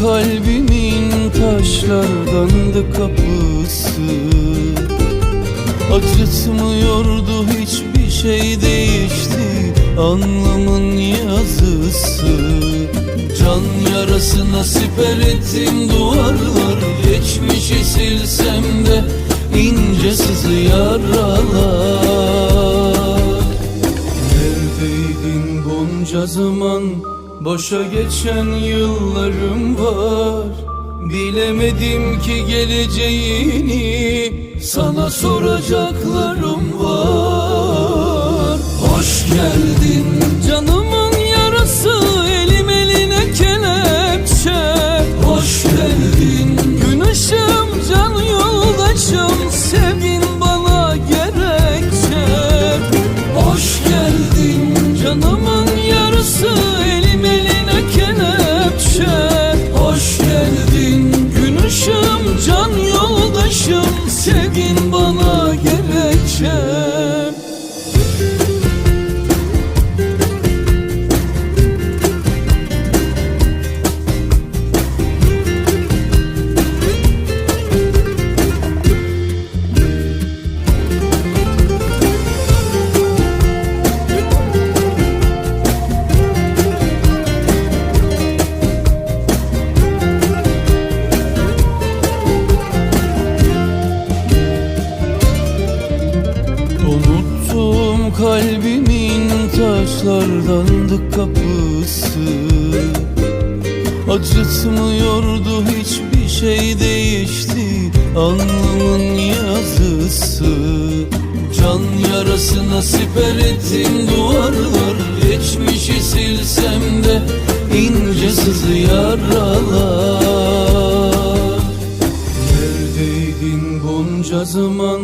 kalbimin taşlardandı kapısı. Acıtmıyordu hiçbir şey değişti. Anlamın yazısı. Can yarası nasip ettim duvarlar Geçmişi silsem de ince sızı yaralar. Neredeydin bunca zaman Boşa geçen yıllarım var. Bilemedim ki geleceğini. Sana soracaklarım var yoldaşım Sevgin kalbimin taşlardandı kapısı. Acıtmıyordu hiçbir şey değişti Alnımın yazısı. Can yarasına siper ettim duvarlar Geçmişi silsem de ince sızı yaralar. Neredeydin bunca zaman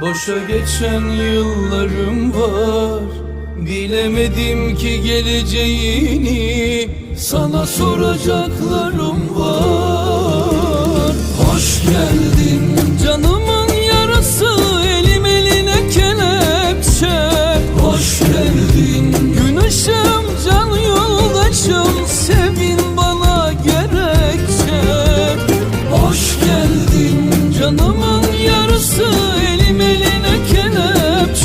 Boşa geçen yıllarım var. Bilemedim ki geleceğini Sana soracaklarım var. Hoş geldin Canımın yarası Elim eline kelepçe. Hoş geldin Gün can yoldaşım Sevin bana gerekçe. Hoş geldin canımın yarısı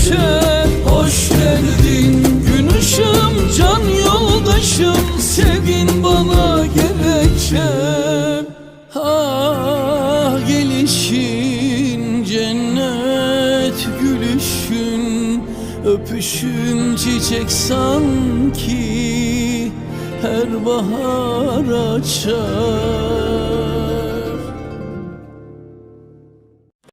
kelepçe Hoş geldin. Gün ışığım can yoldaşım. Sevgin bana gerekçe. Ah gelişin cennet gülüşün. Öpüşün çiçek sanki. Her bahar açar